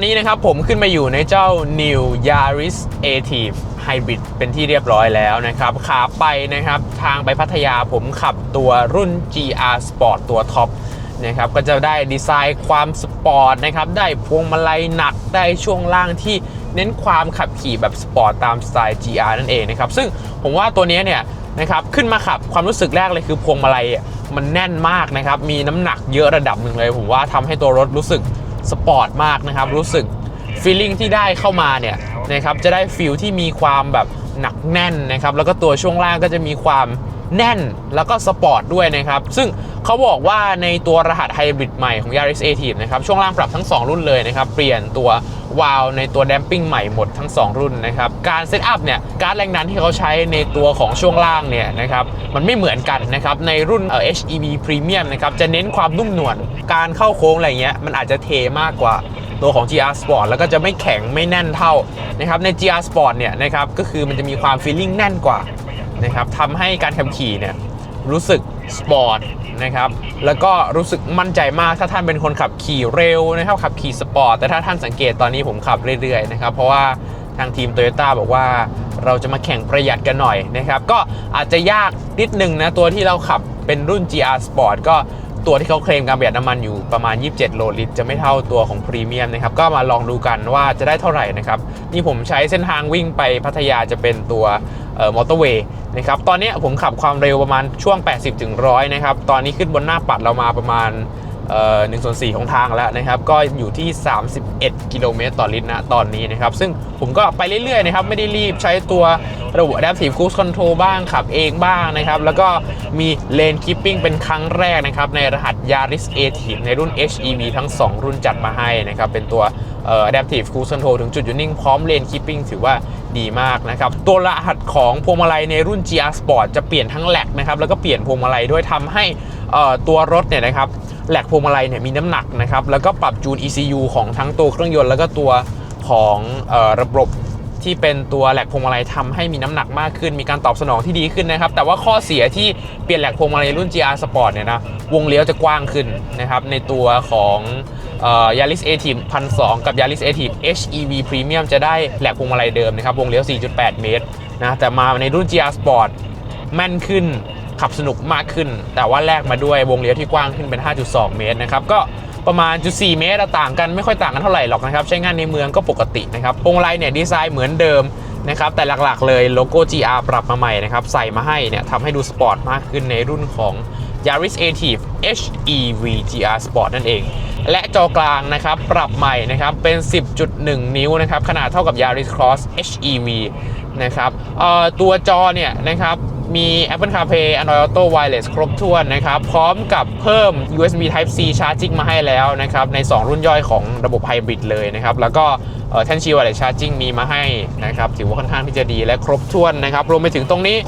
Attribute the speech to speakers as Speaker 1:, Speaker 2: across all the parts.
Speaker 1: อนนี้นะครับผมขึ้นมาอยู่ในเจ้า New Yaris Active Hybrid เป็นที่เรียบร้อยแล้วนะครับขาไปนะครับ ทางไปพัทยาผมขับตัวรุ่น GR Sport ตัวท็อปนะครับก็จะได้ดีไซน์ความสปอร์ตนะครับ ได้พวงมาลัยหนักได้ช่วงล่างที่เน้นความขับขี่แบบสปอร์ตตามสไตล์ GR นั่นเองนะครับ ซึ่งผมว่าตัวนี้เนี่ยนะครับขึ้นมาขับความรู้สึกแรกเลยคือพวงมาลัยมันแน่นมากนะครับ มีน้ำหนักเยอะระดับหนึ่งเลย ผมว่าทำให้ตัวรถรู้สึก สปอร์ตมากนะครับ รู้สึกฟีลลิ่งที่ได้เข้ามาเนี่ยนะครับจะได้ฟิลที่มีความแบบหนักแน่นนะครับ แล้วก็ตัวช่วงล่างก็จะมีความแน่นแล้วก็สปอร์ตด้วยนะครับ ซึ่ง เขาบอกว่าในตัวรหัสไฮบริดใหม่ของ Yaris Active นะครับช่วงล่างปรับทั้ง 2 รุ่นเลยนะครับ เปลี่ยนตัววาล์วในตัวแดมปิ้งใหม่หมดทั้ง 2 รุ่นนะครับ การเซตอัพเนี่ยการแรงดันที่เขาใช้ในตัวของช่วงล่างเนี่ยนะครับมันไม่เหมือนกันนะครับในรุ่นเอ่อ HEV Premium นะครับจะเน้นความนุ่มนวลการเข้าโค้งอะไรเงี้ยมันอาจจะเทมากกว่าตัวของ GR Sport แล้วก็จะไม่แข็งไม่แน่นเท่านะครับใน GR Sport เนี่ยนะครับก็คือมันจะมีความฟีลลิ่งแน่นกว่านะครับทำให้การขับขี่เนี่ย รู้สึกสปอร์ตนะครับแล้วก็รู้สึกมั่นใจมากถ้าท่านเป็นคนขับขี่เร็วนะครับขับขี่สปอร์ตแต่ถ้าท่านสังเกตตอนนี้ผมขับเรื่อยๆนะครับเพราะว่าทางทีม Toyota บอกว่าเราจะมาแข่งประหยัดกันหน่อยนะครับก็อาจจะยากนิดนึงนะตัวที่เราขับเป็นรุ่น GR Sport ก็ตัวที่เขาเคลมการประหยัดน้ำมันอยู่ประมาณ 27 โลลิตร จะไม่เท่าตัวของพรีเมียมนะครับ ก็มาลองดูกันว่าจะได้เท่าไหร่นะครับ นี่ผมใช้เส้นทางวิ่งไปพัทยาจะเป็นตัว มอเตอร์เวย์นะครับตอนนี้ผมขับความเร็วประมาณช่วง 80ถึง100นะครับตอนนี้ขึ้นบนหน้าปัดเรามาประมาณหนึ่งส่วนสี่ของทางแล้วนะครับ ก็อยู่ที่ 31 กิโลเมตรต่อลิตรนะตอนนี้นะครับ ซึ่งผมก็ไปเรื่อยๆนะครับ ไม่ได้รีบใช้ตัวระบบ Adaptive Cruise Control บ้างขับเองบ้างนะครับ แล้วก็มี Lane Keeping เป็นครั้งแรกนะครับ ในรหัส Yaris Active ในรุ่น HEV ทั้ง 2 รุ่นจัดมาให้นะครับ เป็นตัว Adaptive Cruise Control ถึงจุดหยุดนิ่งพร้อม Lane Keeping ถือว่า ดีมากนะครับ ตัวรหัสของพวงมาลัยในรุ่น GR Sport จะเปลี่ยนทั้งแหลกนะครับแล้วก็เปลี่ยนพวงมาลัยด้วยทำให้ตัวรถเนี่ยนะครับแหลกพวงมาลัยเนี่ยมีน้ำหนักนะครับแล้วก็ปรับจูน ECU ของทั้งตัวเครื่องยนต์แล้วก็ตัวของออระบบ ที่เป็นตัวแหลกพวงมาลัยทำให้มีน้ำหนักมากขึ้น มีการตอบสนองที่ดีขึ้นนะครับ แต่ว่าข้อเสียที่เปลี่ยนแหลกพวงมาลัยรุ่น GR Sport เนี่ยนะวงเลี้ยวจะกว้างขึ้นนะครับในตัวของเอ่อ Yaris Active 1,200กับ Yaris Active HEV Premium จะได้แหลกพวงมาลัยเดิมนะครับวงเลี้ยว 4.8 เมตรนะแต่มาในรุ่น GR Sport แม่นขึ้นขับสนุกมากขึ้น แต่ว่าแลกมาด้วยวงเลี้ยวที่กว้างขึ้นเป็น 5.2 เมตรนะครับก็ ประมาณจุด4เมตรต่างกันไม่ค่อยต่างกันเท่าไหร่หรอกนะครับ ใช้งานในเมืองก็ปกตินะครับพวงมาลัยเนี่ยดีไซน์เหมือนเดิมนะครับแต่หลักๆเลยโลโก้ GR ปรับมาใหม่นะครับใส่มาให้เนี่ยทำให้ดูสปอร์ตมากขึ้นในรุ่นของ Yaris Active HEV GR Sport นั่นเอง และจอกลางนะครับปรับใหม่นะครับเป็น 10.1 นิ้วนะครับขนาดเท่ากับ Yaris Cross HEV นะครับเอ่อตัวจอเนี่ยนะครับ มี Apple CarPlay Android Auto Wireless ครบถ้วนนะครับ พร้อมกับเพิ่ม USB Type C Charging มาให้แล้วนะครับ ใน 2 รุ่นย่อยของระบบไฮบริดเลยนะครับ แล้วก็เอ่อ Type C Wireless Charging มีมาให้นะครับ ถือว่าค่อนข้างที่จะดีและครบถ้วนนะครับ รวมไปถึงตรงนี้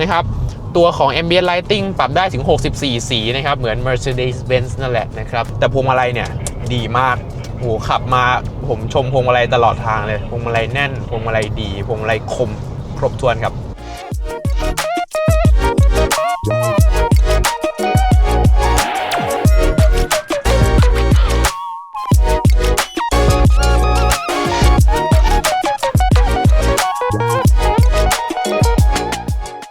Speaker 1: นะครับตัวของ Ambient Lighting ปรับได้ถึง 64 สีนะครับ เหมือน Mercedes-Benz นั่นแหละนะครับ แต่พวงมาลัยเนี่ยดีมากโหขับมาผมชมพวงมาลัยตลอดทางเลย พวงมาลัยแน่น พวงมาลัยดี พวงมาลัยคม ครบถ้วนครับ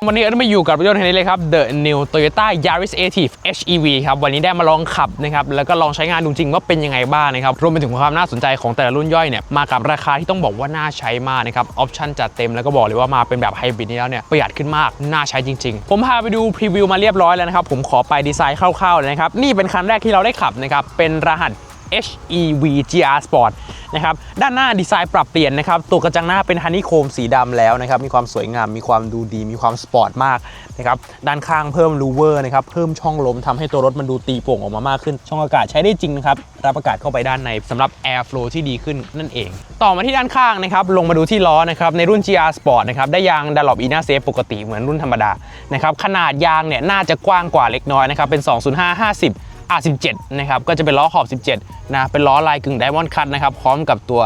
Speaker 1: วันนี้เรามาอยู่กับรถยนต์คันนี้เลยครับ The New Toyota Yaris Active HEV ครับวันนี้ได้มาลองขับนะครับแล้วก็ลองใช้งานดูจริงว่าเป็นยังไงบ้างนะครับรวมไปถึงความน่าสนใจของแต่ละรุ่นย่อยเนี่ยมากับราคาที่ต้องบอกว่าน่าใช้มากนะครับออปชั่นจัดเต็มแล้วก็บอกเลยว่ามาเป็นแบบไฮบริดนี้แล้วเนี่ยประหยัดขึ้นมากน่าใช้จริง ๆ ผมพาไปดูพรีวิวมาเรียบร้อยแล้วนะครับผมขอไปดีไซน์คร่าวๆเลยนะครับนี่เป็นคันแรกที่เราได้ขับนะครับเป็นรหัส HEV GR Sport นะครับด้านหน้าดีไซน์ปรับเปลี่ยนนะครับตัวกระจังหน้าเป็นฮันนี่โคมสีดำแล้วนะครับมีความสวยงามมีความดูดี มีความสปอร์ตมากนะครับด้านข้างเพิ่มลูเวอร์นะครับเพิ่มช่องลมทำให้ตัวรถมันดูตีโป่งออกมามากขึ้น ช่องอากาศใช้ได้จริงนะครับรับอากาศเข้าไปด้านในสำหรับ Air Flow ที่ดีขึ้นนั่นเอง ต่อมาที่ด้านข้างนะครับลงมาดูที่ล้อนะครับในรุ่น GR Sport นะครับได้ยาง Dunlop Ina Safe ปกติเหมือนรุ่นธรรมดานะครับขนาดยางเนี่ยน่าจะกว้างกว่าเล็กน้อยนะครับเป็น 205 50 R17 นะครับก็จะเป็นล้อขอบ 17นะเป็นล้อลายกึ่งไดมอนด์คัตนะครับพร้อมกับตัว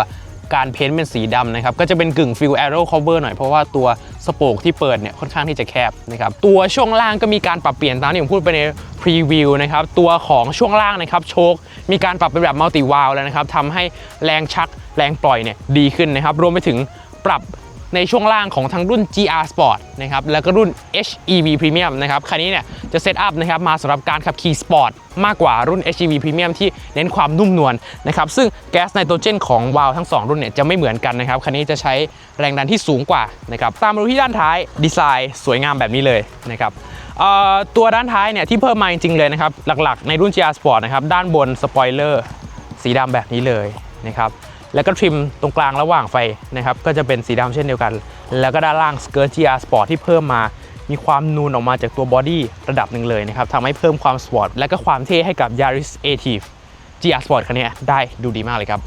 Speaker 1: การเพ้นท์เป็นสีดำนะครับก็จะเป็นกึ่งฟิลแอโร่คอเวอร์หน่อยเพราะว่าตัวสโปกที่เปิดเนี่ยค่อนข้างที่จะแคบนะครับตัวช่วงล่างก็มีการปรับเปลี่ยนตามที่ผมพูดไปในพรีวิวนะครับตัวของช่วงล่างนะครับโชคมีการปรับเป็นแบบมัลติวาลแล้วนะครับทำให้แรงชักแรงปล่อยเนี่ยดีขึ้นนะครับรวมไปถึงปรับ ในช่วงล่างของทั้งรุ่น GR Sport นะครับแล้วก็รุ่น HEV Premium นะครับคันนี้เนี่ยจะเซตอัพนะครับมาสำหรับการขับขี่สปอร์ตมากกว่ารุ่น HEV Premium ที่เน้นความนุ่มนวลนะครับซึ่งแก๊สไนโตรเจนของวาล์วทั้ง 2 รุ่นเนี่ยจะไม่เหมือนกันนะครับคันนี้จะใช้แรงดันที่สูงกว่านะครับตามมาดูที่ด้านท้ายดีไซน์สวยงามแบบนี้เลยนะครับตัวด้านท้ายเนี่ยที่เพิ่มมาจริงๆเลยนะครับหลักๆ ในรุ่น GR Sport นะครับด้านบนสปอยเลอร์สีดำแบบนี้เลยนะครับ แล้วก็ทริมตรงกลางระหว่างไฟนะครับก็จะเป็นสีดำเช่นเดียวกัน แล้วก็ด้านล่างสเกิร์ต GR Sport ที่เพิ่มมา มีความนูนออกมาจากตัวบอดี้ระดับหนึ่งเลยนะครับทำให้เพิ่มความสปอร์ตและก็ความเท่ให้กับ Yaris a t i v e GR Sport คันนี้ได้ดูดีมากเลยครับ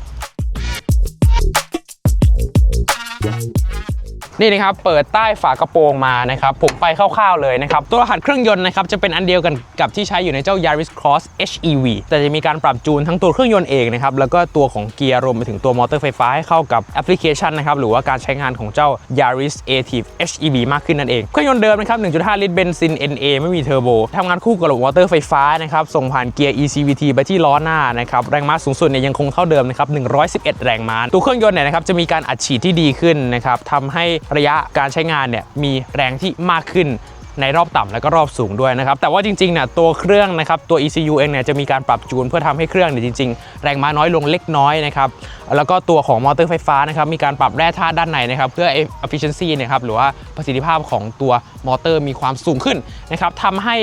Speaker 1: นี่นะครับเปิดใต้ฝากระโปรงมานะครับผมไปคร่าวๆเลยนะครับตัวรหัสเครื่องยนต์นะครับจะเป็นอันเดียวกันกับที่ใช้อยู่ในเจ้า Yaris Cross HEV แต่จะมีการปรับจูนทั้งตัวเครื่องยนต์เองนะครับแล้วก็ตัวของเกียร์รวมไปถึงตัวมอเตอร์ไฟฟ้าให้เข้ากับแอปพลิเคชันนะครับหรือว่าการใช้งานของเจ้า Yaris Active HEV มากขึ้นนั่นเองเครื่องยนต์เดิมนะครับ 1.5 ลิตรเบนซิน NA ไม่มีเทอร์โบทำงานคู่กับระบบมอเตอร์ไฟฟ้านะครับส่งผ่านเกียร์ ECVT ไปที่ล้อหน้านะครับแรงม้าสูงสุดเนี่ยยังคงเท่าเดิมนะครับ111 แรงม้าตัวเครื่องยนต์เนี่ยนะครับจะมีการอัดฉีดที่ดีขึ้นนะครับทำให้ระยะการใช้งานเนี่ยมีแรงที่มากขึ้นในรอบต่ำและก็รอบสูงด้วยนะครับ แต่ว่าจริงๆเนี่ยตัวเครื่องนะครับตัว ECU เองเนี่ยจะมีการปรับจูนเพื่อทำให้เครื่องเนี่ยจริง ๆ แรงม้าน้อยลงเล็กน้อยนะครับแล้วก็ตัวของมอเตอร์ไฟฟ้านะครับมีการปรับแร่ธาตุด้านในนะครับเพื่อ efficiency นะครับหรือว่าประสิทธิภาพของตัวมอเตอร์มีความสูงขึ้นนะครับทำให้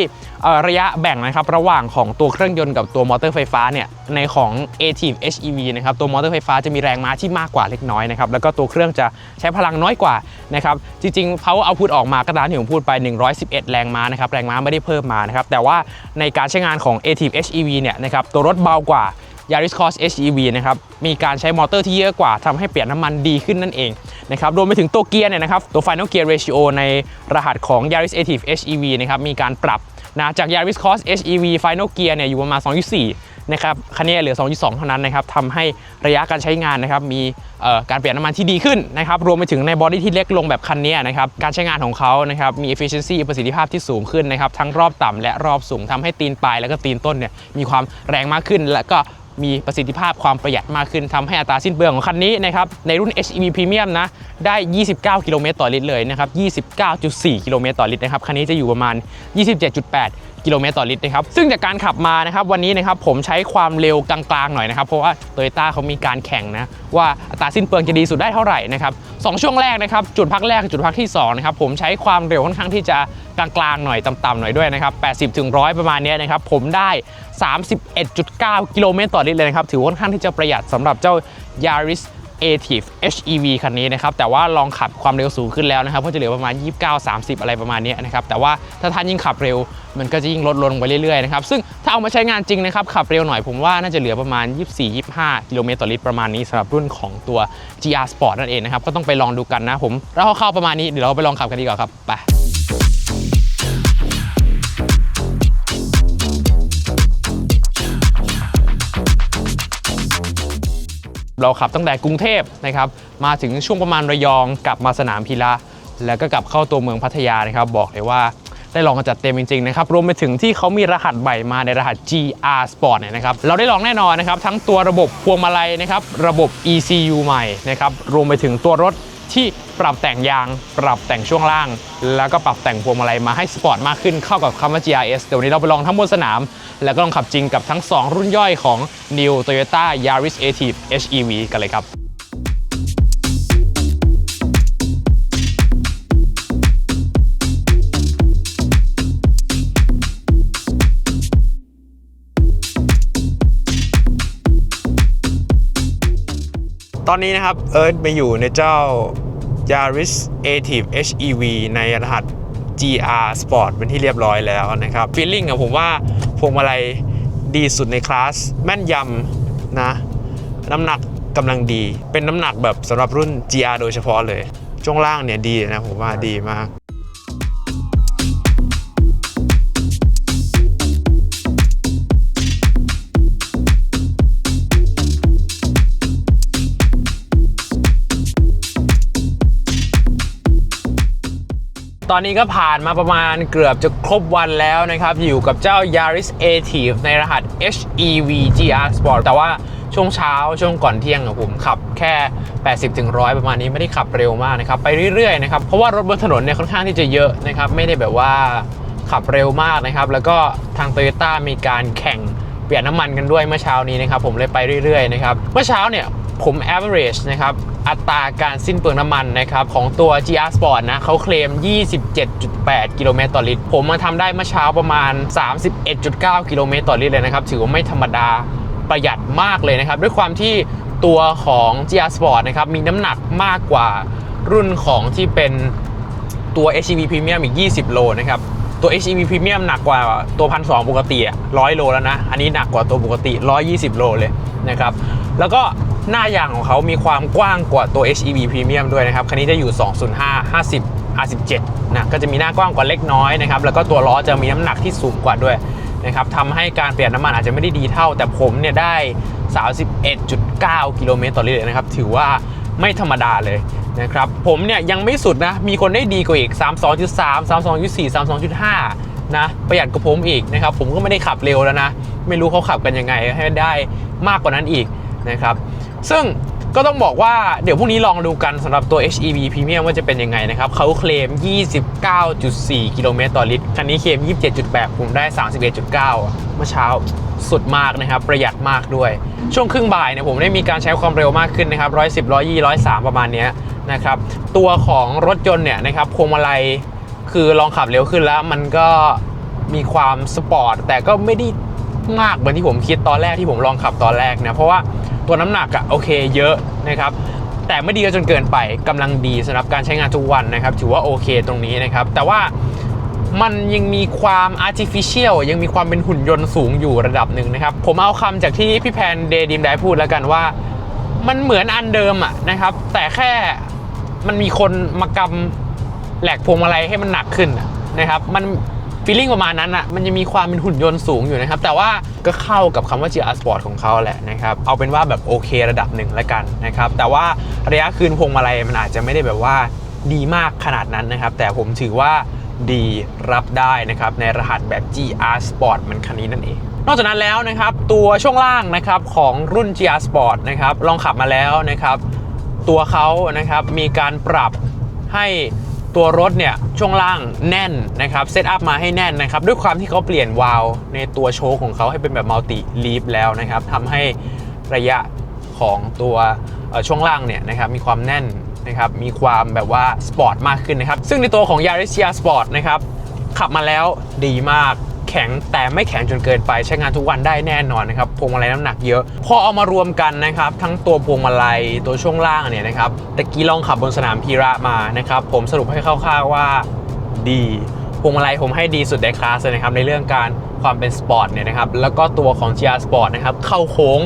Speaker 1: ระยะแบ่งนะครับระหว่างของตัวเครื่องยนต์กับตัวมอเตอร์ไฟฟ้าเนี่ยในของ a t i v HEV นะครับตัวมอเตอร์ไฟฟ้าจะมีแรงม้าที่มากกว่าเล็กน้อยนะครับแล้วก็ตัวเครื่องจะใช้พลังน้อยกว่านะครับจริงๆ power output ออกมาก็ตามที่ผมพูดไป 111 แรงม้านะครับแรงม้าไม่ได้เพิ่มมานะครับแต่ว่าในการใช้งานของ a t i v HEV เนี่ยนะครับตัวรถเบากว่า Yaris Cross HEV นะครับ มีการใช้มอเตอร์ที่เยอะกว่าทำให้เปลี่ยนน้ำมันดีขึ้นนั่นเองนะครับ รวมไปถึงตัวเกียร์เนี่ยนะครับ ตัว Final Gear Ratio ในรหัสของ Yaris Active HEV นะครับ มีการปรับ นะจาก Yaris Cross HEV Final Gear เนี่ยอยู่ประมาณ 2.4 นะครับคันนี้เหลือ 2.2 เท่านั้นนะครับทำให้ระยะการใช้งานนะครับมีการเปลี่ยนน้ำมันที่ดีขึ้นนะครับรวมไปถึงในบอดี้ที่เล็กลงแบบคันนี้นะครับการใช้งานของเขานะครับมี efficiency ประสิทธิภาพที่สูงขึ้นนะครับทั้งรอบต่ำและรอบสูงทำให้ตีนปลายแล้วก็ตีนต้นเนี่ยมีความแรงมากขึ้น และก็ มีประสิทธิภาพความประหยัดมากขึ้นทำให้อัตราสิ้นเปลืองของคันนี้นะครับในรุ่น HEV Premium นะได้ 29 กิโลเมตรต่อลิตรเลยนะครับ 29.4 กิโลเมตรต่อลิตรนะครับคันนี้จะอยู่ประมาณ 27.8 กิโลเมตรต่อลิตรนะครับซึ่งจากการขับมานะครับวันนี้นะครับผมใช้ความเร็วกลางๆหน่อยนะครับเพราะว่าโตโยต้าเขามีการแข่งนะว่าอัตราสิ้นเปลืองจะดีสุดได้เท่าไหร่นะครับสองช่วงแรกนะครับจุดพักแรกกับจุดพักที่สองนะครับผมใช้ความเร็วค่อนข้างที่จะกลางๆหน่อยต่ำๆหน่อยด้วยนะครับ80ถึง100 ประมาณนี้นะครับผมได้ 31.9 กิโลเมตรต่อลิตรเลยนะครับถือว่าค่อนข้างที่จะประหยัดสำหรับเจ้า Yaris a t i v HEV คันนี้นะครับแต่ว่าลองขับความเร็วสูงขึ้นแล้วนะครับก็จะเหลือประมาณ 29 30 อะไรประมาณนี้นะครับแต่ว่าถ้าท่านยิ่งขับเร็ว มันก็จะยิ่งลดลงไปเรื่อยๆนะครับซึ่งถ้าเอามาใช้งานจริงนะครับขับเร็วหน่อยผมว่าน่าจะเหลือประมาณ 24-25กิโลเมตรต่อลิตรประมาณนี้สำหรับรุ่นของตัว GR Sport นั่นเองนะครับก็ต้องไปลองดูกันนะผมแล้วเข้าๆประมาณนี้เดี๋ยวเราไปลองขับกันดีกว่าครับไป เราขับตั้งแต่กรุงเทพนะครับมาถึงช่วงประมาณระยองกลับมาสนามพีระแล้วก็กลับเข้าตัวเมืองพัทยานะครับ บอกเลยว่าได้ลองกันจัดเต็มจริงๆนะครับรวมไปถึงที่เขามีรหัสใหม่มาในรหัส GR Sport เนี่ยนะครับเราได้ลองแน่นอนนะครับทั้งตัวระบบพวงมาลัยนะครับระบบ ECU ใหม่นะครับรวมไปถึงตัวรถ ที่ปรับแต่งยาง ปรับแต่งช่วงล่าง แล้วก็ปรับแต่งพวงมาลัยมาให้สปอร์ตมากขึ้นเข้ากับคำว่า GRS เดี๋ยววันนี้เราไปลองทั้งบนสนาม แล้วก็ลองขับจริงกับทั้ง 2 รุ่นย่อยของ New Toyota Yaris Active HEV กันเลยครับ ตอนนี้นะครับเอิร์ธไปอยู่ในเจ้า Yaris Active HEV ในรหัส GR Sport เป็นที่เรียบร้อยแล้วนะครับฟีลลิ่งอะผมว่าพวงมาลัยดีสุดในคลาส แม่นยำนะ น้ำหนักกำลังดี เป็นน้ำหนักแบบสำหรับรุ่น GR โดยเฉพาะเลย ช่วงล่างเนี่ยดีนะผมว่าดีมาก ตอนนี้ก็ผ่านมาประมาณเกือบจะครบวันแล้วนะครับ อยู่กับเจ้า Yaris Active ในรหัส HEV GR Sport แต่ว่าช่วงเช้าช่วงก่อนเที่ยงผมขับแค่ 80ถึง100ประมาณนี้ไม่ได้ขับเร็วมากนะครับ ไปเรื่อยๆนะครับเพราะว่ารถบนถนนเนี่ยค่อนข้างที่จะเยอะนะครับ ไม่ได้แบบว่าขับเร็วมากนะครับ แล้วก็ทาง Toyota มีการแข่งเปลี่ยนน้ำมันกันด้วยเมื่อเช้านี้นะครับ ผมเลยไปเรื่อยๆนะครับ เมื่อเช้าเนี่ย ผม average นะครับอัตราการสิ้นเปลืองน้ำมันนะครับของตัว GR Sport นะเขาเคลม 27.8 กิโลเมตรต่อลิตร ผมมาทำได้เมื่อเช้าประมาณ 31.9 กิโลเมตรต่อลิตรเลยนะครับ ถือว่าไม่ธรรมดาประหยัดมากเลยนะครับ ด้วยความที่ตัวของ GR Sport นะครับมีน้ำหนักมากกว่ารุ่นของที่เป็นตัว HEV Premium อีก 20 โลนะครับตัว HEV Premium หนักกว่าตัวพันสปกติอะ100 โลแล้วนะ อันนี้หนักกว่าตัวปกติ 120 โลเลย นะครับแล้วก็หน้ายางของเขามีความกว้างกว่าตัว HEV Premium ด้วยนะครับ คันนี้จะอยู่ 205 50 R17 นะก็จะมีหน้ากว้างกว่าเล็กน้อยนะครับแล้วก็ตัวล้อจะมีน้ำหนักที่สูงกว่าด้วยนะครับทำให้การเปลี่ยนน้ำมันอาจจะไม่ได้ดีเท่า แต่ผมเนี่ยได้ 31.9 กิโลเมตรต่อลิตรนะครับ ถือว่าไม่ธรรมดาเลยนะครับ ผมเนี่ยยังไม่สุดนะ มีคนได้ดีกว่าอีก 32.3 32.4 32.5 นะประหยัดกว่าผมอีกนะครับผมก็ไม่ได้ขับเร็วแล้วนะ ไม่รู้เขาขับกันยังไงให้ได้มากกว่านั้นอีกนะครับซึ่งก็ต้องบอกว่าเดี๋ยวพรุ่งนี้ลองดูกันสำหรับตัว HEV Premium ว่าจะเป็นยังไงนะครับเขาเคลม 29.4 กิโลเมตรต่อลิตร คันนี้เคลม 27.8 ผมได้ 31.9 เมื่อเช้าสุดมากนะครับ ประหยัดมากด้วย ช่วงครึ่งบ่ายเนี่ยผมได้มีการใช้ความเร็วมากขึ้นนะครับ 110 120 103 ประมาณนี้นะครับ ตัวของรถยนต์เนี่ยนะครับพวงมาลัย คือลองขับเร็วขึ้นแล้วมันก็มีความสปอร์ตแต่ก็ไม่ได้มากเหมือนที่ผมคิดตอนแรกที่ผมลองขับตอนแรกนะเพราะว่าตัวน้ำหนักอะโอเคเยอะนะครับแต่ไม่ดีจนเกินไปกำลังดีสำหรับการใช้งานทุกวันนะครับ ถือว่าโอเคตรงนี้นะครับ แต่ว่ามันยังมีความ artificial ยังมีความเป็นหุ่นยนต์สูงอยู่ระดับหนึ่งนะครับ ผมเอาคำจากที่พี่แพนเดดิมได้พูดแล้วกันว่า มันเหมือนอันเดิมอะนะครับ แต่แค่มันมีคนมากำ แหลกพวงมาลัยให้มันหนักขึ้นนะครับ มันฟีลลิ่งประมาณนั้นอะมันจะมีความเป็นหุ่นยนต์สูงอยู่นะครับ แต่ว่าก็เข้ากับคำว่า GR Sport ของเขาแหละนะครับ เอาเป็นว่าแบบโอเคระดับหนึ่งแล้วกันนะครับ แต่ว่าระยะคืนพวงมาลัยมันอาจจะไม่ได้แบบว่าดีมากขนาดนั้นนะครับ แต่ผมถือว่าดีรับได้นะครับ ในรหัสแบบ GR Sport มันคันนี้นั่นเอง นอกจากนั้นแล้วนะครับ ตัวช่วงล่างนะครับของรุ่น GR Sport นะครับ ลองขับมาแล้วนะครับ ตัวเขานะครับมีการปรับให้ ตัวรถเนี่ยช่วงล่างแน่นนะครับเซตอัพมาให้แน่นนะครับด้วยความที่เขาเปลี่ยนวาล์วในตัวโชคของเขาให้เป็นแบบมัลติลีฟแล้วนะครับทำให้ระยะของตัวช่วงล่างเนี่ยนะครับมีความแน่นนะครับมีความแบบว่าสปอร์ตมากขึ้นนะครับซึ่งในตัวของ Yaris GR Sport นะครับขับมาแล้วดีมาก แข็งแต่ไม่แข็งจนเกินไปใช้งานทุกวันได้แน่นอนนะครับพวงมาลัยน้ำหนักเยอะ พอเอามารวมกันนะครับทั้งตัวพวงมาลัยตัวช่วงล่างเนี่ยนะครับตะกี้ลองขับบนสนามพีระมานะครับผมสรุปให้คร่าวๆว่าดีพวงมาลัยผมให้ดีสุดในคลาสเลยนะครับในเรื่องการ ความเป็นสปอร์ตเนี่ยนะครับแล้วก็ตัวของ GR Sport นะครับเข้าโค้ง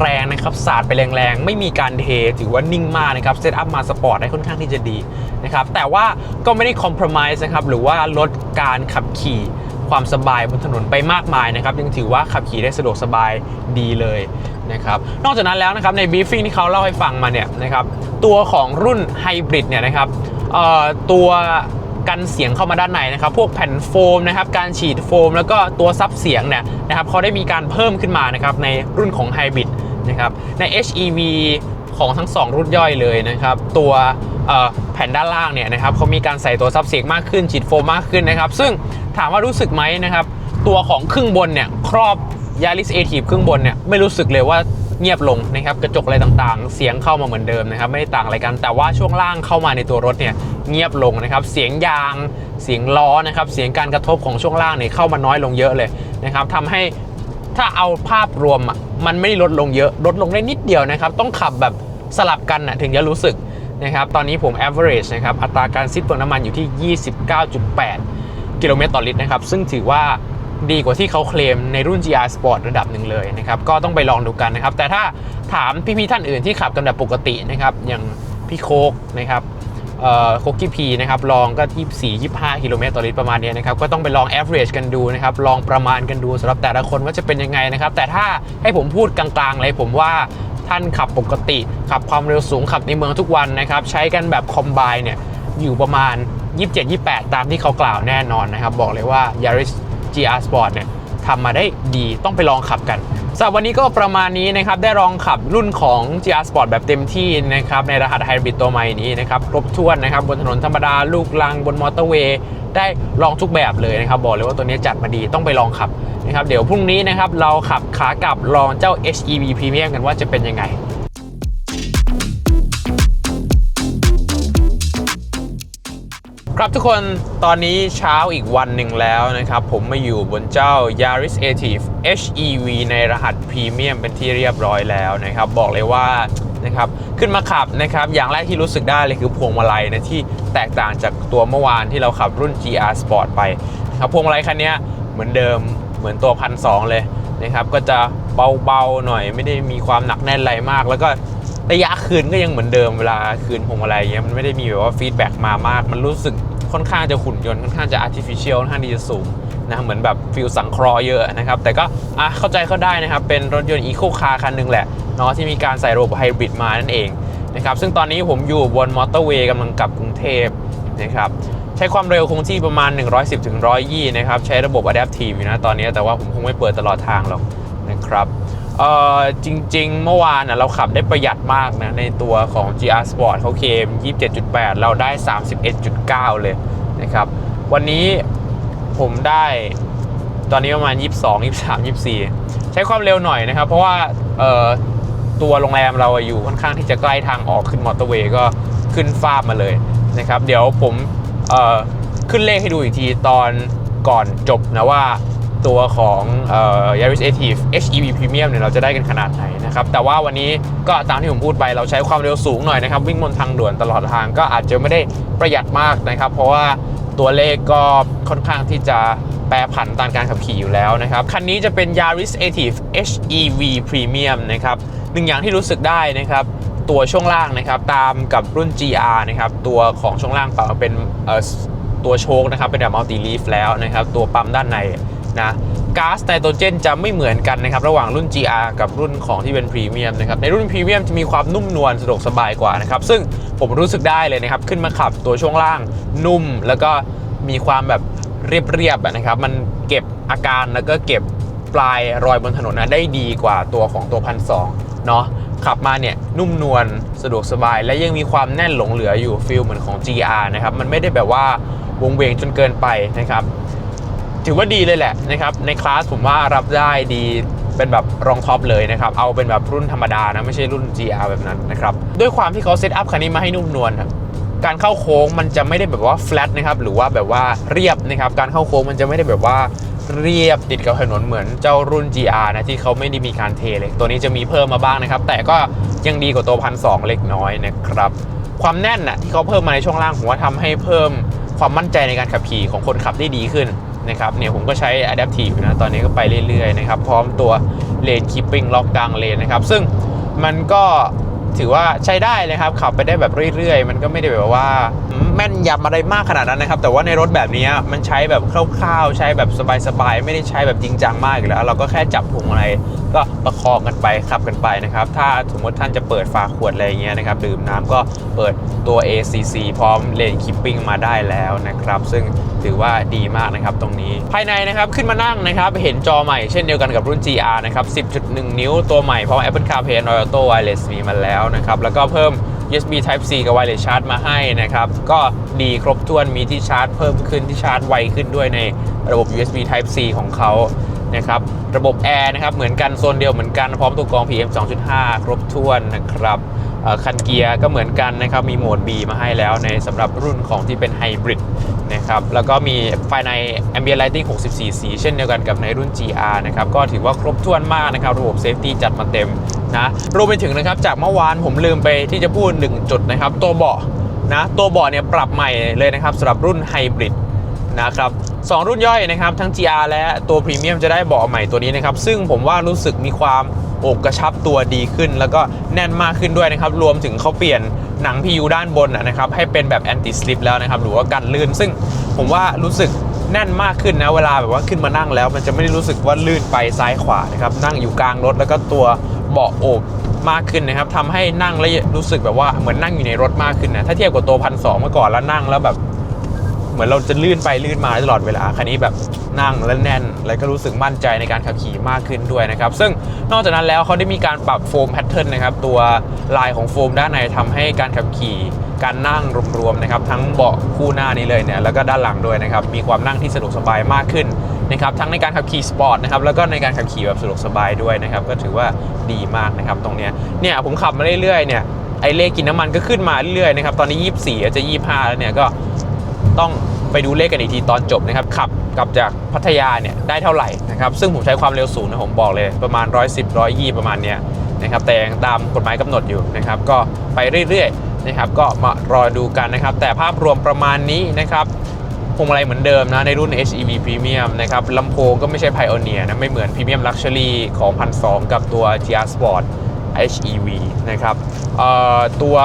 Speaker 1: แรงๆนะครับสาดไปแรงๆ ไม่มีการเทถือว่านิ่งมากนะครับเซตอัพมาสปอร์ตได้ค่อนข้างที่จะดีนะครับแต่ว่าก็ไม่ได้คอม p r o m i s e นะครับหรือว่าลดการขับขี่ความสบายบนถนนไปมากมายนะครับยังถือว่าขับขี่ได้สะดวกสบายดีเลยนะครับนอกจากนั้นแล้วนะครับในบีฟิ n งที่เขาเล่าให้ฟังมาเนี่ยนะครับตัวของรุ่นไฮบริดเนี่ยนะครับเอ่อตัว กันเสียงเข้ามาด้านในนะครับ พวกแผ่นโฟมนะครับ การฉีดโฟม แล้วก็ตัวซับเสียงเนี่ยนะครับเขาได้มีการเพิ่มขึ้นมานะครับในรุ่นของไฮบริดนะครับใน HEV ของทั้ง 2 รุ่นย่อยเลยนะครับ ตัวแผ่นด้านล่างเนี่ยนะครับเขามีการใส่ตัวซับเสียงมากขึ้นฉีดโฟมมากขึ้นนะครับ ซึ่งถามว่ารู้สึกไหมนะครับ ตัวของครึ่งบนเนี่ยครอบ Yaris a t i v ครึ่งบนเนี่ยไม่รู้สึกเลยว่า เงียบลงนะครับกระจกอะไรต่างๆ เสียงเข้ามาเหมือนเดิมนะครับไม่ได้ต่างอะไรกัน แต่ว่าช่วงล่างเข้ามาในตัวรถเนี่ยเงียบลงนะครับเสียงยางเสียงล้อนะครับเสียงการกระทบของช่วงล่างเนี่ยเข้ามาน้อยลงเยอะเลยนะครับทำให้ถ้าเอาภาพรวมอะมันไม่ได้ลดลงเยอะลดลงได้นิดเดียวนะครับต้องขับแบบสลับกันน่ะถึงจะรู้สึกนะครับตอนนี้ผม average นะครับอัตราการสิ้นเปลืองน้ำมันอยู่ที่ 29.8 กิโลเมตรต่อลิตรนะครับซึ่งถือว่า ดีกว่าที่เขาเคลมในรุ่น GR Sport ระดับหนึ่งเลยนะครับ ก็ต้องไปลองดูกันนะครับ แต่ถ้าถามพี่ๆท่านอื่นที่ขับกันแบบปกตินะครับ อย่างพี่โคกนะครับโคกี้พีนะครับ ลองก็ 24 25 กิโลเมตรต่อลิตรประมาณนี้นะครับ ก็ต้องไปลอง average กันดูนะครับ ลองประมาณกันดูสำหรับแต่ละคนว่าจะเป็นยังไงนะครับ แต่ถ้าให้ผมพูดกลางๆเลยผมว่าท่านขับปกติ ขับความเร็วสูงขับในเมืองทุกวันนะครับ ใช้กันแบบคอมไบเนี่ยอยู่ประมาณ 27 28 ตามที่เขากล่าวแน่นอนนะครับ บอกเลยว่า Yaris GR Sport เนี่ยทำมาได้ดีต้องไปลองขับกันสำหรับวันนี้ก็ประมาณนี้นะครับ ได้ลองขับรุ่นของ GR Sport แบบเต็มที่นะครับ ในรหัสไฮบริดตัวใหม่นี้นะครับ ครบถ้วนนะครับ บนถนนธรรมดา ลูกลังบนมอเตอร์เวย์ได้ลองทุกแบบเลยนะครับ บอกเลยว่าตัวนี้จัดมาดีต้องไปลองขับนะครับ เดี๋ยวพรุ่งนี้นะครับ เราขับขากลับลองเจ้า HEV Premium กันว่าจะเป็นยังไง ครับทุกคนตอนนี้เช้าอีกวันหนึ่งแล้วนะครับ ผมมาอยู่บนเจ้า Yaris a t i v HEV ในรหัสพรีเมียมเป็นที่เรียบร้อยแล้วนะครับ บอกเลยว่านะครับขึ้นมาขับนะครับอย่างแรกที่รู้สึกได้เลยคือพวงมาลัยนะที่แตกต่างจากตัวเมื่อวานที่เราขับรุ่น GR Sport ไปนะครับพวงมาลัยคันนี้เหมือนเดิมเหมือนตัวพันสเลยนะครับก็จะเบาๆหน่อยไม่ได้มีความหนักแน่นอะไรมาก แล้วก็ ระยะคืนก็ยังเหมือนเดิมเวลาคืนพวงมาลัยเงี้ยมันไม่ได้มีแบบว่าฟีดแบ็กมามาก มันรู้สึกค่อนข้างจะขุ่นยนต์ค่อนข้างจะ artificial ค่อนข้างที่จะสูงนะเหมือนแบบฟิลสังเคราะห์เยอะนะครับ แต่ก็อะเข้าใจเขาได้นะครับ เป็นรถยนต์อีโคคาร์คันหนึ่งแหละเนาะที่มีการใส่ระบบไฮบริดมานั่นเองนะครับซึ่งตอนนี้ผมอยู่บนมอเตอร์เวย์กำลังกลับกรุงเทพนะครับใช้ความเร็วคงที่ประมาณ 110ถึง120 นะครับ ใช้ระบบ Adaptive อยู่นะตอนนี้แต่ว่าผมคงไม่เปิดตลอดทางหรอกนะครับ เออจริง ๆ เมื่อวานนะเราขับได้ประหยัดมากนะ ในตัวของ GR Sport เขาเคม 27.8 เราได้ 31.9 เลยนะครับ วันนี้ผมได้ตอนนี้ประมาณ 22 23 24 ใช้ความเร็วหน่อยนะครับ เพราะว่าตัวโรงแรมเราอยู่ค่อนข้างที่จะใกล้ทางออกขึ้นมอเตอร์เวย์ก็ขึ้นฟ้าบมาเลยนะครับ เดี๋ยวผมขึ้นเลขให้ดูอีกทีตอนก่อนจบนะว่า ตัวของเอ่อ Yaris a t i v HEV Premium เนี่ยเราจะได้กันขนาดไหนนะครับ แต่ว่าวันนี้ก็ตามที่ผมพูดไปเราใช้ความเร็วสูงหน่อยนะครับ วิ่งบนทางด่วนตลอดทางก็อาจจะไม่ได้ประหยัดมากนะครับ เพราะว่าตัวเลขก็ค่อนข้างที่จะแปรผันตามการขับขี่อยู่แล้วนะครับ คันนี้จะเป็น Yaris a t i v HEV Premium นะครับหนึ่งอย่างที่รู้สึกได้นะครับตัวช่วงล่างนะครับตามกับรุ่น GR นะครับตัวของช่วงล่างเปรับมาเป็นตัวโชคนะครับเป็นแบบมัลติลีฟแล้วนะครับตัวปั๊มด้านใน นะก๊าซไนโตรเจนจะไม่เหมือนกันนะครับระหว่างรุ่น GR กับรุ่นของที่เป็นพรีเมียมนะครับในรุ่นพรีเมียมจะมีความนุ่มนวลสะดวกสบายกว่านะครับซึ่งผมรู้สึกได้เลยนะครับขึ้นมาขับตัวช่วงล่างนุ่ม แล้วก็มีความแบบเรียบๆนะครับมันเก็บอาการแล้วก็เก็บปลายรอยบนถนนนะได้ดีกว่าตัวของตัวพันสองเนาะขับมาเนี่ยนุ่มนวลสะดวกสบาย และยังมีความแน่นหลงเหลืออยู่ฟิลเหมือนของ GR นะครับมันไม่ได้แบบว่าวงเวงจนเกินไปนะครับ ถือว่าดีเลยแหละนะครับในคลาสผมว่ารับได้ดีเป็นแบบรองท็อปเลยนะครับ เอาเป็นแบบรุ่นธรรมดานะ ไม่ใช่รุ่น GR แบบนั้นนะครับ ด้วยความที่เขาเซตอัพคันนี้มาให้นุ่มนวลการเข้าโค้งมันจะไม่ได้แบบว่า flat นะครับ หรือว่าแบบว่าเรียบนะครับ การเข้าโค้งมันจะไม่ได้แบบว่าเรียบติดกับถนนเหมือนเจ้ารุ่น GR นะ ที่เขาไม่ได้มีการเทเลย ตัวนี้จะมีเพิ่มมาบ้างนะครับ แต่ก็ยังดีกว่าตัวพันสเล็กน้อยนะครับ ความแน่นน่ะที่เขาเพิ่มมาในช่วงล่างผมว่าทำให้เพิ่มความมั่นใจในการขับขี่ของคนขับได้ดีขึ้น นะครับเนี่ยผมก็ใช้ Adaptive นะ ตอนนี้ก็ไปเรื่อยๆนะครับ พร้อมตัวเลนคีปปิ้งล็อกกลางเลนนะครับ ซึ่งมันก็ ถือว่าใช้ได้เลยครับ ขับไปได้แบบเรื่อยๆ มันก็ไม่ได้แบบว่า แม่นยำอะไรมากขนาดนั้นนะครับ แต่ว่าในรถแบบนี้มันใช้แบบคร่าวๆ ใช้แบบสบายๆ ไม่ได้ใช้แบบจริงจังมากอยู่แล้ว เราก็แค่จับพวงมาลัยก็ประคองกันไปขับกันไปนะครับ ถ้าสมมติท่านจะเปิดฝาขวดอะไรเงี้ยนะครับ ดื่มน้ำก็เปิดตัว ACC พร้อมเลนคิปปิ้งมาได้แล้วนะครับ ซึ่งถือว่าดีมากนะครับตรงนี้ ภายในนะครับขึ้นมานั่งนะครับ เห็นจอใหม่เช่นเดียวกันกับรุ่น GR นะครับ 10.1 นิ้วตัวใหม่พร้อม Apple CarPlay Android Auto Wireless มีมาแล้วนะครับ แล้วก็เพิ่ม USB Type C กับ Wireless Charge มาให้นะครับ ก็ดีครบถ้วนมีที่ชาร์จเพิ่มขึ้นที่ชาร์จไวขึ้นด้วยในระบบ USB Type C ของเขานะครับ ระบบแอร์นะครับ เหมือนกันโซนเดียวเหมือนกันพร้อมตัวกรอง PM 2.5 ครบถ้วนนะครับ คันเกียร์ก็เหมือนกันนะครับ มีโหมด B มาให้แล้วในสำหรับรุ่นของที่เป็นไฮบริดนะครับ แล้วก็มีภายใน Ambient Lighting 64 สีเช่นเดียวกันกับในรุ่น GR นะครับ ก็ถือว่าครบถ้วนมากนะครับ ระบบ Safety จัดมาเต็มนะรวมไปถึงนะครับ จากเมื่อวานผมลืมไปที่จะพูด 1 จุดนะครับ ตัวเบาะนะ ตัวเบาะเนี่ยปรับใหม่เลยนะครับสำหรับรุ่นไฮบริดนะครับสองรุ่นย่อยนะครับ ทั้ง GR และตัวพรีเมียมจะได้เบาะใหม่ตัวนี้นะครับ ซึ่งผมว่ารู้สึกมีความ อบกระชับตัวดีขึ้น แล้วก็แน่นมากขึ้นด้วยนะครับ รวมถึงเขาเปลี่ยนหนัง PU ด้านบนนะครับให้เป็นแบบ anti slip แล้วนะครับหรือว่ากันลื่น ซึ่งผมว่ารู้สึกแน่นมากขึ้นนะเวลาแบบว่าขึ้นมานั่งแล้ว มันจะไม่ได้รู้สึกว่าลื่นไปซ้ายขวานะครับนั่งอยู่กลางรถแล้วก็ตัวเบาะโอบมากขึ้นนะครับทำให้นั่งแล้วรู้สึกแบบว่าเหมือนนั่งอยู่ในรถมากขึ้นนะถ้าเทียบกับตัวพันสองเมื่อก่อนแล้วนั่งแล้วแบบ เหมือนเราจะลื่นไปลื่นมาตลอดเวลาคันนี้แบบนั่งและแน่น แล้วก็รู้สึกมั่นใจในการขับขี่มากขึ้นด้วยนะครับ ซึ่งนอกจากนั้นแล้วเขาได้มีการปรับโฟมแพทเทิร์นนะครับ ตัวลายของโฟมด้านในทำให้การขับขี่การนั่งรวมๆนะครับ ทั้งเบาะคู่หน้านี้เลยเนี่ยแล้วก็ด้านหลังด้วยนะครับ มีความนั่งที่สะดวกสบายมากขึ้นนะครับทั้งในการขับขี่สปอร์ตนะครับแล้วก็ในการขับขี่แบบสะดวกสบายด้วยนะครับ ก็ถือว่าดีมากนะครับ ตรงเนี้ยเนี่ยผมขับมาเรื่อยๆเนี่ยไอเลขกินน้ำมันก็ขึ้นมาเรื่อยๆนะครับตอนนี้ 24อาจจะ 25 แล้วเนี่ยก็ ต้องไปดูเลขกันอีกทีตอนจบนะครับขับกลับจากพัทยาเนี่ยได้เท่าไหร่นะครับซึ่งผมใช้ความเร็วสูงนะผมบอกเลยประมาณ 110 120 ประมาณเนี้ยนะครับแต่ยังตามกฎหมายกำหนดอยู่นะครับก็ไปเรื่อยๆนะครับก็มารอดูกันนะครับ แต่ภาพรวมประมาณนี้นะครับพวงมาลัยเหมือนเดิมนะในรุ่น HEV Premium นะครับลำโพงก็ไม่ใช่ Pioneer นะไม่เหมือน Premium Luxury ของ 1,200 กับตัว GR Sport HEV นะครับเอ่อตัว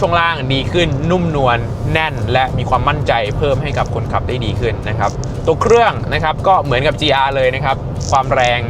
Speaker 1: ช่วงล่างดีขึ้นนุ่มนวลแน่นและมีความมั่นใจเพิ่มให้กับคนขับได้ดีขึ้นนะครับตัวเครื่องนะครับก็เหมือนกับ GR เลยนะครับความแรง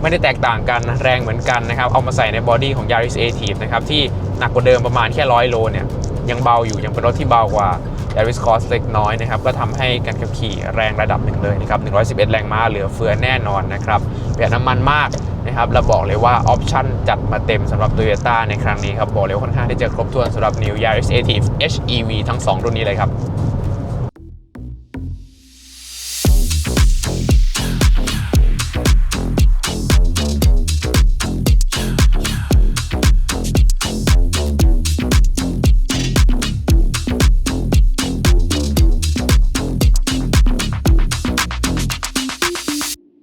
Speaker 1: ไม่ได้แตกต่างกันแรงเหมือนกันนะครับเอามาใส่ในบอดี้ของ Yaris a t i v e นะครับที่หนักกว่าเดิมประมาณแค่ร้อยโลเนี่ยยังเบาอยู่ยังเป็นรถที่เบากว่า Yaris Cross เล็กน้อยนะครับก็ทำให้การขับขี่แรงระดับหนึ่งเลยนะครับ111 แรงม้าเหลือเฟือแน่นอนนะครับประหยัดน้ำมันมาก นะครับเราบอกเลยว่าออปชั่นจัดมาเต็มสำหรับ Toyota ในครั้งนี้ครับ บอกเลยวค่อนข้างที่จะครบถ้วนสำหรับ New Yaris Active HEV ทั้ง 2 รุ่นนี้เลยครับ